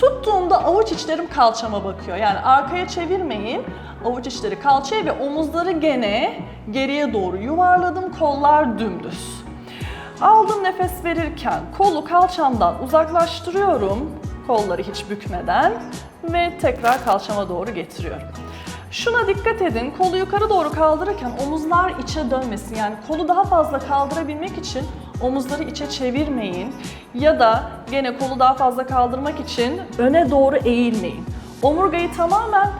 Tuttuğumda avuç içlerim kalçama bakıyor. Yani arkaya çevirmeyin. Avuç içleri kalçaya ve omuzları gene geriye doğru yuvarladım. Kollar dümdüz. Aldım nefes verirken kolu kalçamdan uzaklaştırıyorum. Kolları hiç bükmeden ve tekrar kalçama doğru getiriyorum. Şuna dikkat edin, kolu yukarı doğru kaldırırken omuzlar içe dönmesin. Yani kolu daha fazla kaldırabilmek için omuzları içe çevirmeyin. Ya da gene kolu daha fazla kaldırmak için öne doğru eğilmeyin. Omurgayı tamamen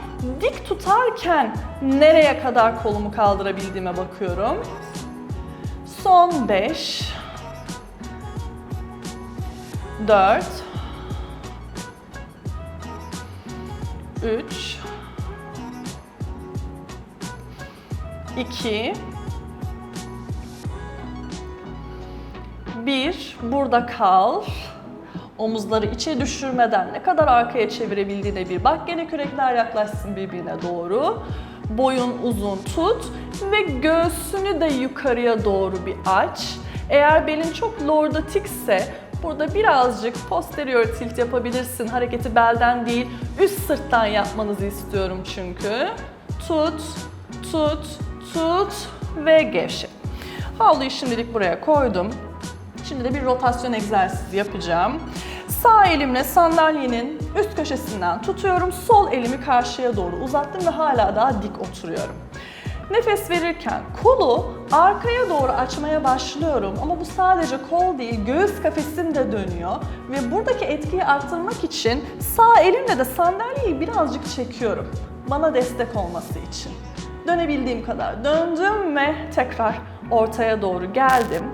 dik tutarken nereye kadar kolumu kaldırabildiğime bakıyorum. Son 5 4 3 2 1 burada kal. Omuzları içe düşürmeden ne kadar arkaya çevirebildiğine bir bak. Gene kürekler yaklaşsın birbirine doğru. Boyun uzun tut ve göğsünü de yukarıya doğru bir aç. Eğer belin çok lordotikse burada birazcık posterior tilt yapabilirsin. Hareketi belden değil üst sırttan yapmanızı istiyorum çünkü. Tut, tut, tut ve gevşe. Havluyu şimdilik buraya koydum. Şimdi de bir rotasyon egzersizi yapacağım. Sağ elimle sandalyenin üst köşesinden tutuyorum. Sol elimi karşıya doğru uzattım ve hala daha dik oturuyorum. Nefes verirken kolu arkaya doğru açmaya başlıyorum ama bu sadece kol değil göğüs kafesim de dönüyor ve buradaki etkiyi arttırmak için sağ elimle de sandalyeyi birazcık çekiyorum bana destek olması için. Dönebildiğim kadar döndüm ve tekrar ortaya doğru geldim.